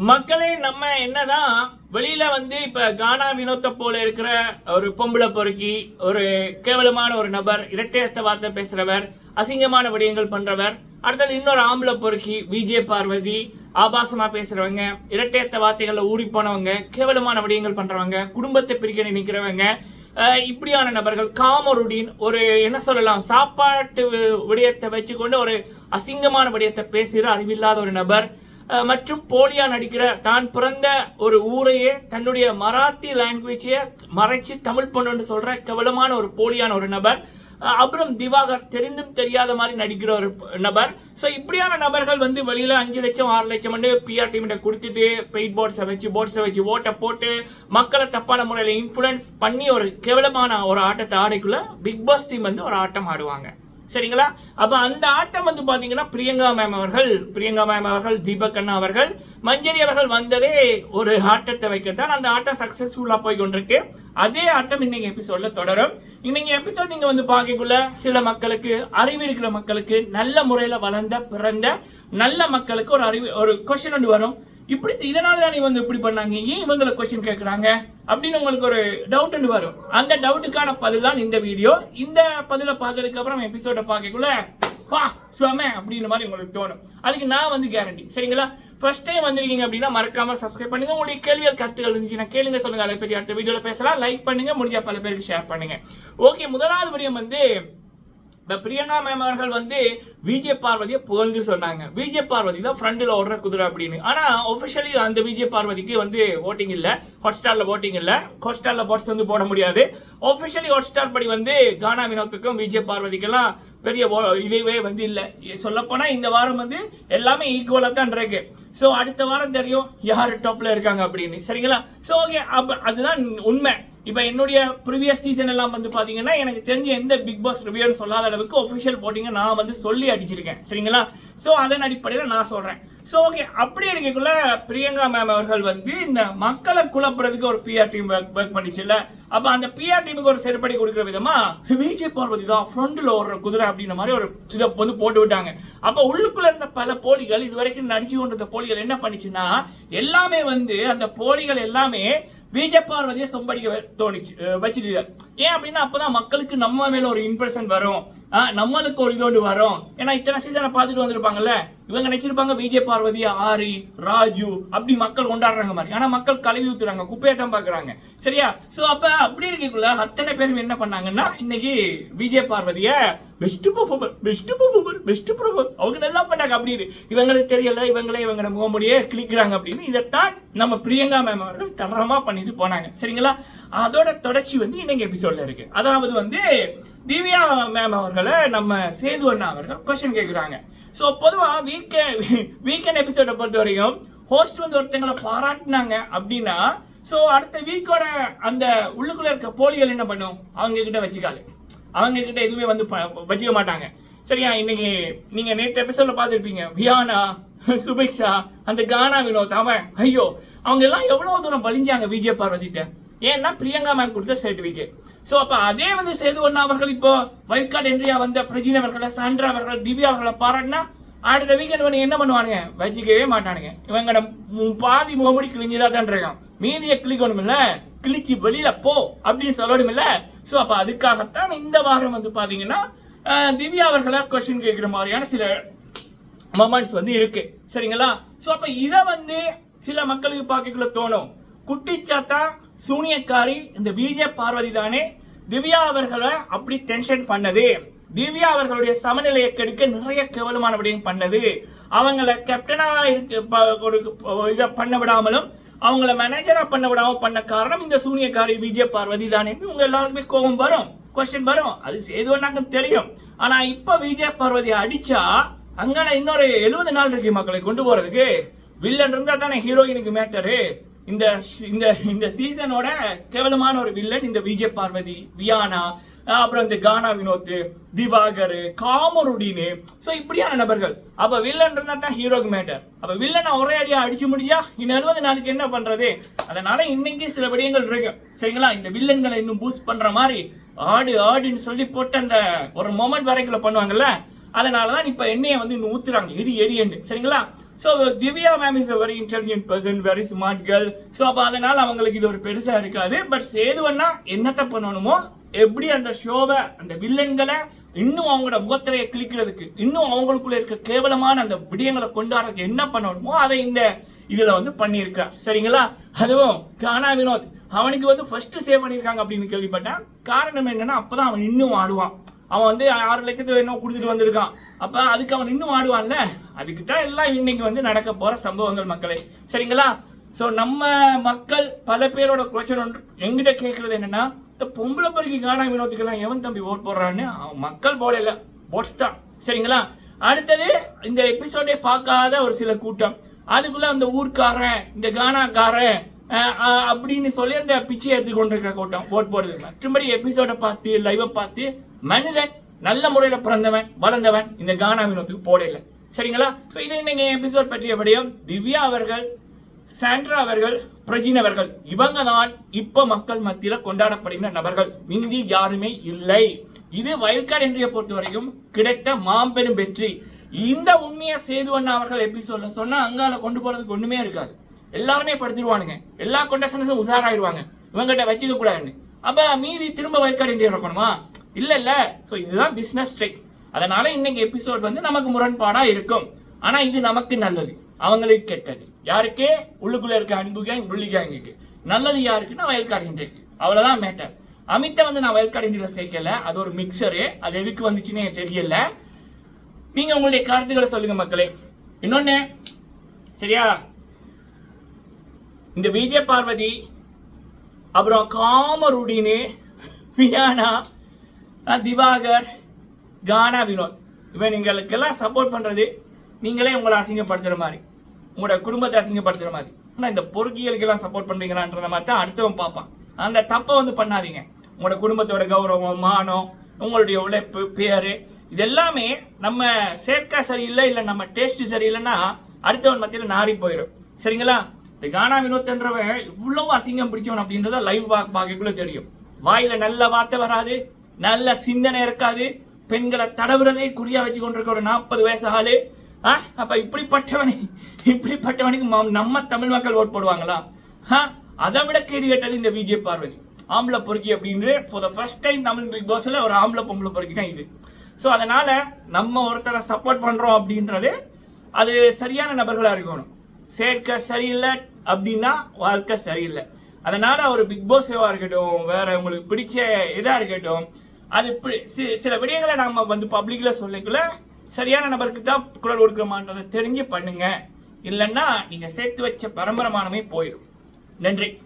மக்களே நம்ம என்னதான் வெளியில வந்து இப்ப கானா வினோத்தை போல இருக்கிற ஒரு பொம்பளை பொறுக்கி ஒரு கேவலமான ஒரு நபர் இரட்டையத்த வார்த்தை பேசுறவர் அசிங்கமான விடயங்கள் பண்றவர் அடுத்தது இன்னொரு ஆம்பளை பொறுக்கி விஜய் பார்வதி ஆபாசமா பேசுறவங்க இரட்டையத்த வார்த்தைகள்ல ஊறி போனவங்க கேவலமான விடயங்கள் பண்றவங்க குடும்பத்தை பிரிக்க நினைக்கிறவங்க இப்படியான நபர்கள் காமருடின் ஒரு என்ன சொல்லலாம் சாப்பாட்டு விடயத்தை வச்சுக்கொண்டு ஒரு அசிங்கமான விடயத்தை பேசுகிற அறிவில்லாத ஒரு நபர் மற்றும் போலியா நடிக்கிற தான் பிறந்த ஒரு ஊரையே தன்னுடைய மராத்தி லாங்குவேஜையே மறைச்சு தமிழ் பொண்ணுன்னு சொல்ற கேவலமான ஒரு போலியான ஒரு நபர். அப்புறம் திவாகர் தெரிந்தும் தெரியாத மாதிரி நடிக்கிற ஒரு நபர். ஸோ இப்படியான நபர்கள் வந்து வெளியில் அஞ்சு லட்சம் ஆறு லட்சம் வந்து பிஆர் டீம்கிட்ட கொடுத்துட்டு பெயிட் போர்ட்ஸை வச்சு போர்ட்ஸை வச்சு ஓட்டை போட்டு மக்களை தப்பான முறையில் இன்ஃப்ளூயன்ஸ் பண்ணி ஒரு கேவலமான ஒரு ஆட்டத்தை ஆடைக்குள்ள பிக் பாஸ் டீம் வந்து ஒரு ஆட்டம் ஆடுவாங்க. சரிங்களா? அப்ப அந்த ஆட்டம் வந்து பாத்தீங்கன்னா பிரியங்கா மேம் அவர்கள் பிரியங்கா மேம் அவர்கள் தீபக் அண்ணா அவர்கள் மஞ்சரி அவர்கள் வந்ததே ஒரு ஆட்டத்தை வைக்கத்தான் அந்த ஆட்டம் சக்சஸ்ஃபுல்லா போய் கொண்டிருக்கு. அதே ஆட்டம் இன்னைக்கு எபிசோட்ல தொடரும். இன்னைக்கு எபிசோட் நீங்க வந்து பார்க்கக்குள்ள சில மக்களுக்கு அறிவு இருக்கிற மக்களுக்கு நல்ல முறையில வளர்ந்த பிறந்த நல்ல மக்களுக்கு ஒரு அறிவு ஒரு கொஸ்டின் ஒன்று வரும். இப்படி இதனால தான் இவங்க இப்படி பண்ணாங்க. ஏன் இவங்களை கொஸ்டின் கேட்குறாங்க? அப்படின்னு உங்களுக்கு ஒரு டவுட்னு வரும். அந்த டவுட்டுக்கான பதில் தான் இந்த வீடியோ இந்த பதிலை பார்த்ததுக்கு அப்புறம் எபிசோட பார்க்கக்குள்ள வா சுவமே அப்படின்ற மாதிரி உங்களுக்கு தோணும். அதுக்கு நான் வந்து கேரண்டி சரிங்களா? ஃபர்ஸ்ட் டைம் வந்திருக்கீங்க அப்படின்னா மறக்காம சப்ஸ்கிரைப் பண்ணுங்க. உங்களுடைய கேள்விகள் கருத்துக்கள் இருந்துச்சுன்னா கேளுங்க. சொல்லுங்க. அதை பற்றி அடுத்த வீடியோல பேசலாம். லைக் பண்ணுங்க. முடிஞ்ச பல பேருக்கு ஷேர் பண்ணுங்க. ஓகே முதலாவது விடயம் வந்து இந்த பிரியங்கா மேம் அவர்கள் வந்து விஜய் பார்வதியை புகழ்ந்து சொன்னாங்க. விஜய் பார்வதி தான் ஃப்ரண்டில் ஓடுற குதிரை அப்படின்னு. ஆனால் ஒஃபிஷியலி அந்த விஜய் பார்வதிக்கு வந்து ஓட்டிங் இல்லை. ஹாட் ஸ்டாரில் ஓட்டிங் இல்லை. ஹாட் ஸ்டாரில் போட்ஸ் வந்து போட முடியாது. ஒஃபிஷியலி ஹாட் ஸ்டார் படி வந்து கானா வினோத்துக்கும் விஜய் பார்வதிக்கெல்லாம் பெரிய இதுவே வந்து இல்லை. சொல்லப்போனால் இந்த வாரம் வந்து எல்லாமே ஈக்குவலாக தான் இருக்கு. ஸோ அடுத்த வாரம் தெரியும் யார் டாப்பில் இருக்காங்க அப்படின்னு. சரிங்களா? ஸோ ஓகே அப்போ அதுதான் உண்மை. இப்போ என்னுடைய ப்ரீவியஸ் சீசன் எல்லாம் வந்து பார்த்தீங்கன்னா எனக்கு தெரிஞ்ச எந்த பிக் பாஸ் ரிவ்யூன்னு சொல்லாத அளவுக்கு ஒஃபிஷியல் போட்டிங்க நான் வந்து சொல்லி அடிச்சிருக்கேன். சரிங்களா? ஸோ அதன் அடிப்படையில் நான் சொல்கிறேன் ஸோ ஓகே அப்படி இருக்கக்குள்ள பிரியங்கா மேம் அவர்கள் வந்து இந்த மக்களை குழப்புறதுக்கு ஒரு பிஆர் டீம் ஒர்க் ஒர்க் பண்ணிச்சுல்ல? அப்போ அந்த பிஆர் டீமுக்கு ஒரு செருப்படி கொடுக்குற விதமா விஜய் பார்வதி தான் ஃப்ரண்டில் ஓடுற குதிரை அப்படின்ற மாதிரி ஒரு இதை வந்து போட்டு விட்டாங்க. அப்போ உள்ளுக்குள்ள இருந்த பல போலிகள் இது வரைக்கும் நடிச்சு கொண்டிருந்த போலிகள் என்ன பண்ணுச்சுன்னா எல்லாமே வந்து அந்த போலிகள் எல்லாமே விஜய் பார்வதியை சொம்படிக்க வ- தோணுச்சு அஹ் ஏன் அப்படின்னா அப்பதான் மக்களுக்கு நம்ம மேல ஒரு இம்ப்ரெஷன் வரும். ஆஹ் நம்மளுக்கு ஒரு இது ஒன்று வரும். ஏன்னா இத்தனை சீசனை பார்த்துட்டு வந்திருப்பாங்கல்ல? இவங்க நினைச்சிருப்பாங்க விஜய் பார்வதி ஆரி ராஜு அப்படி மக்கள் கொண்டாடுறாங்க மாதிரி. ஆனா மக்கள் கழுவி ஊத்துறாங்க குப்பையை தான் பாக்குறாங்க சரியா? சோ அப்ப அப்படி இருக்கக்குள்ள அத்தனை பேரும் என்ன பண்ணாங்கன்னா இன்னைக்கு Vijay பார்வதிய best performer best performer best performer அவங்க நல்லா பண்ணாங்க அப்படின்னு இவங்களுக்கு தெரியல இவங்களே இவங்களோட முகமுடியே கிளிக்கிறாங்க அப்படின்னு. இதைத்தான் நம்ம பிரியங்கா மேம் அவர்கள் தரமா பண்ணிட்டு போனாங்க. சரிங்களா? அதோட தொடர்ச்சி வந்து இன்னைக்கு எபிசோட்ல இருக்கு. அதாவது வந்து திவ்யா மேம் அவர்களை நம்ம சேது அண்ணா அவர்கள் கொஸ்டின் கேட்குறாங்க ஸோ பொதுவாக வீக்கெண்ட் வீக்கெண்ட் எபிசோடை பொறுத்த வரைக்கும் ஹோஸ்ட் வந்து ஒருத்தங்களை பாராட்டினாங்க அப்படின்னா ஸோ அடுத்த வீக்கோட அந்த உள்ளுக்குள்ள இருக்க போலிகள் என்ன பண்ணும்? அவங்க கிட்ட வச்சுக்காது. அவங்க கிட்ட எதுவுமே வந்து ப- வச்சுக்க மாட்டாங்க. சரியா? இன்னைக்கு நீங்க நேற்று எபிசோட பார்த்துருப்பீங்க. வியானா சுபிக்ஷா அந்த கானா வினோத் அவன் ஐயோ அவங்க எல்லாம் எவ்வளவு தூரம் வலிஞ்சாங்க விஜய் பார்வதிட்ட ஏன்னா பிரியங்கா மேம் கொடுத்த சர்டிபிகேட் ஸோ அப்போ அதே வந்து சேது ஒன்று அவர்கள் இப்போ வைல்ட் கார்டு என்ட்ரியா வந்த பிரஜின் அவர்களை சாண்ட்ரா அவர்கள் திவ்யா அவர்களை பாராட்டினா அடுத்த வீக்கெண்ட் வந்து என்ன பண்ணுவானுங்க? வச்சுக்கவே மாட்டானுங்க. இவங்கட மு- பாதி முகமுடி கிழிஞ்சுதா தான் இருக்கான். மீதியை கிழிக்கணும் இல்ல கிழிச்சு வெளியில போ அப்படின்னு சொல்லணும் ஸோ அப்போ அதுக்காகத்தான் இந்த வாரம் வந்து பார்த்தீங்கன்னா திவ்யா அவர்களை கொஸ்டின் கேட்குற மாதிரியான சில மொமெண்ட்ஸ் வந்து இருக்கு. சரிங்களா? ஸோ அப்போ இதை வந்து சில மக்களுக்கு பார்க்கக்குள்ள தோணும். குட்டிச்சாத்தா சூனியக்காரி இந்த விஜய பார்வதி தானே திவ்யா அவர்களை அப்படி டென்ஷன் பண்ணது. திவ்யா அவர்களுடைய சமநிலையை கெடுக்க நிறைய கேவலமானபடியும் பண்ணது. அவங்கள கேப்டனா இருக்கு ஒரு இதை பண்ண விடாமலும் அவங்கள மேனேஜரா பண்ண விடாம பண்ண காரணம் இந்த சூனியக்காரி விஜய பார்வதி தானே உங்க எல்லாருக்குமே கோபம் வரும் கொஸ்டின் வரும். அது சேதுவனாக்கு தெரியும். ஆனா இப்ப விஜய பார்வதி அடிச்சா அங்கான இன்னொரு எழுபது நாள் இருக்கு மக்களை கொண்டு போறதுக்கு. வில்லன் இருந்தா தானே ஹீரோயினுக்கு மேட்டரு இந்த இந்த இந்த சீசனோட கேவலமான ஒரு வில்லன் இந்த விஜய் பார்வதி வியானா அப்புறம் இந்த கானா வினோத் திவாகர் காமருடின்னு ஸோ இப்படியான நபர்கள். அப்ப வில்லன் இருந்தா தான் ஹீரோக்கு மேட்டர் அப்ப வில்லனை ஒரே அடியா அடிச்சு முடிஞ்சா இன்னும் எழுபது நாளைக்கு என்ன பண்றது? அதனால இன்னைக்கு சில விடயங்கள் இருக்கு. சரிங்களா? இந்த வில்லன்களை இன்னும் பூஸ்ட் பண்ற மாதிரி ஆடு ஆடுன்னு சொல்லி போட்டு அந்த ஒரு மொமெண்ட் வரைக்கும் பண்ணுவாங்கல்ல? அதனாலதான் இப்ப எண்ணெயை வந்து இன்னும் ஊத்துறாங்க. இடி எடி எண்டு சரிங்களா? So Divya ma'am is a very intelligent person very smart girl so அப்போ அதனால் அவங்களுக்கு இது ஒரு பெருசாக இருக்காது. பட் சேதுவன்னா என்னத்தை பண்ணணுமோ எப்படி அந்த ஷோவை அந்த வில்லன்களை இன்னும் அவங்களோட முகத்திரையை கிழிக்கிறதுக்கு இன்னும் அவங்களுக்குள்ள இருக்க கேவலமான அந்த விடயங்களை கொண்டு வரதுக்கு என்ன பண்ணணுமோ அதை இந்த இதில் வந்து பண்ணியிருக்கிறார். சரிங்களா? அதுவும் கானா வினோத் அவனுக்கு வந்து ஃபர்ஸ்ட் சேவ் பண்ணியிருக்காங்க அப்படின்னு கேள்விப்பட்டேன். காரணம் என்னன்னா அப்பதான் அவன் இன்னும் ஆடுவான். அவன் வந்து ஆறு லட்சத்து என்ன கொடுத்துட்டு வந்திருக்கான். அப்ப அதுக்கு அவன் இன்னும் ஆடுவான்ல? அதுக்கு தான் எல்லாம் இன்னைக்கு வந்து நடக்க போற சம்பவங்கள் மக்களே. சரிங்களா? ஸோ நம்ம மக்கள் பல பேரோட கொஸ்டின் ஒன்று எங்கிட்ட கேட்கறது என்னன்னா இந்த பொம்பளை பருக்கி கானா வினோத்துக்கெல்லாம் எவன் தம்பி ஓட் போடுறான்னு? அவன் மக்கள் போல இல்லை போட்ஸ் தான். சரிங்களா? அடுத்தது இந்த எபிசோடே பார்க்காத ஒரு சில கூட்டம். அதுக்குள்ள அந்த ஊர்க்காரன் இந்த கானாக்காரன் அப்படின்னு சொல்லி அந்த பிச்சை எடுத்து கொண்டிருக்கிற கூட்டம் ஓட் போடுது மற்றபடி எபிசோட பார்த்து லைவை பார்த்து மனிதன் நல்ல முறையில் பிறந்தவன் வளர்ந்தவன் இந்த கானா வினோத்துக்கு போடல சரிங்களா? ஸோ இது இன்னைக்கு எபிசோட் பற்றிய விடயம்? திவ்யா அவர்கள் சாண்ட்ரா அவர்கள் பிரஜின் அவர்கள் இவங்க தான் இப்ப மக்கள் மத்தியில் கொண்டாடப்படுகிற நபர்கள். மிந்தி யாருமே இல்லை. இது வயல்கார் என்றைய பொறுத்த வரைக்கும் கிடைத்த மாம்பெரும் வெற்றி. இந்த உண்மையை சேதுவண்ணா அவர்கள் எபிசோட்ல சொன்னா அங்கால கொண்டு போறதுக்கு ஒண்ணுமே இருக்காது. எல்லாருமே படுத்துருவானுங்க எல்லா கொண்டேஷனும் உஷாராயிருவாங்க இவங்ககிட்ட வச்சுக்க கூடாதுன்னு. அப்போ மீதி திரும்ப வயல்கார் என்றைய இருக்கணுமா? இல்லை இல்லை. ஸோ இதுதான் பிஸ்னஸ் ட்ரிக் அதனால இன்னைக்கு எபிசோட் வந்து நமக்கு முரண்பாடாக இருக்கும். ஆனால் இது நமக்கு நல்லது. அவங்களுக்கு கெட்டது. யாருக்கு? உள்ளுக்குள்ளே இருக்க அன்பு கேங் புள்ளி கேங்குக்கு நல்லது யாருக்குன்னா வயல்காடு இன்றைக்கு அவ்வளோதான் மேட்டர் அமித்தை வந்து நான் வயல்காடு இன்றையில சேர்க்கல. அது ஒரு மிக்சரு அது எதுக்கு வந்துச்சுன்னு தெரியல. நீங்கள் உங்களுடைய கருத்துக்களை சொல்லுங்கள் மக்களே. இன்னொன்று சரியா? இந்த விஜய பார்வதி அப்புறம் காமருடினு வியானா திவாகர் கானா வினோத். இவன் எங்களுக்கெல்லாம் சப்போர்ட் பண்ணுறது நீங்களே உங்களை அசிங்கப்படுத்துகிற மாதிரி. உங்களோட குடும்பத்தை அசிங்கப்படுத்துகிற மாதிரி. ஆனால் இந்த பொறுக்கியலுக்கெல்லாம் சப்போர்ட் பண்ணுறீங்களான்ற மாதிரி தான் அடுத்தவன் பார்ப்பான். அந்த தப்பை வந்து பண்ணாதீங்க. உங்களோட குடும்பத்தோட கௌரவம் மானம் உங்களுடைய உழைப்பு பேர் இதெல்லாமே நம்ம சேர்க்கா சரியில்லை இல்லை நம்ம டேஸ்ட் சரியில்லைன்னா அடுத்தவன் மத்தியில் நாரி போயிடும் சரிங்களா? இந்த கானா வினோத்ன்றவன் இவ்வளவு அசிங்கம் பிடிச்சவன் அப்படின்றத லைவ் வாக் தெரியும். வாயில நல்ல வார்த்தை வராது நல்ல சிந்தனை இருக்காது. பெண்களை தடவுறதே குறியா வச்சு கொண்டிருக்க ஒரு நாற்பது வயசு ஆளு. ஆ, அப்ப இப்படிப்பட்டவனை இப்படிப்பட்டவனுக்கு நம்ம தமிழ் மக்கள் ஓட் போடுவாங்களா? ஆ, அதை விட கேடு கேட்டது இந்த விஜய் பார்வதி. ஆம்பளை பொறுக்கி அப்படின்னு for the first time Tamil big பாஸ்ல ஒரு ஆம்பளை பொம்பளை பொறுக்கி தான் இது. ஸோ அதனால நம்ம ஒருத்தரை சப்போர்ட் பண்றோம் அப்படின்றது அது சரியான நபர்களாக இருக்கணும். சேர்க்க சரியில்லை அப்படின்னா வாழ்க்கை சரியில்லை. அதனால ஒரு பிக் பாஸ் ஷோவா இருக்கட்டும் வேற உங்களுக்கு பிடிச்ச இதாக இருக்கட்டும் அது இப்படி- சில விடயங்களை நாம வந்து பப்ளிக்ல சொல்லிக்கல சரியான நபருக்கு தான் குரல் கொடுக்குறோமான்றதை தெரிஞ்சு பண்ணுங்க. இல்லைன்னா நீங்க சேர்த்து வச்ச பரம்பரமானமே போயிடும் நன்றி.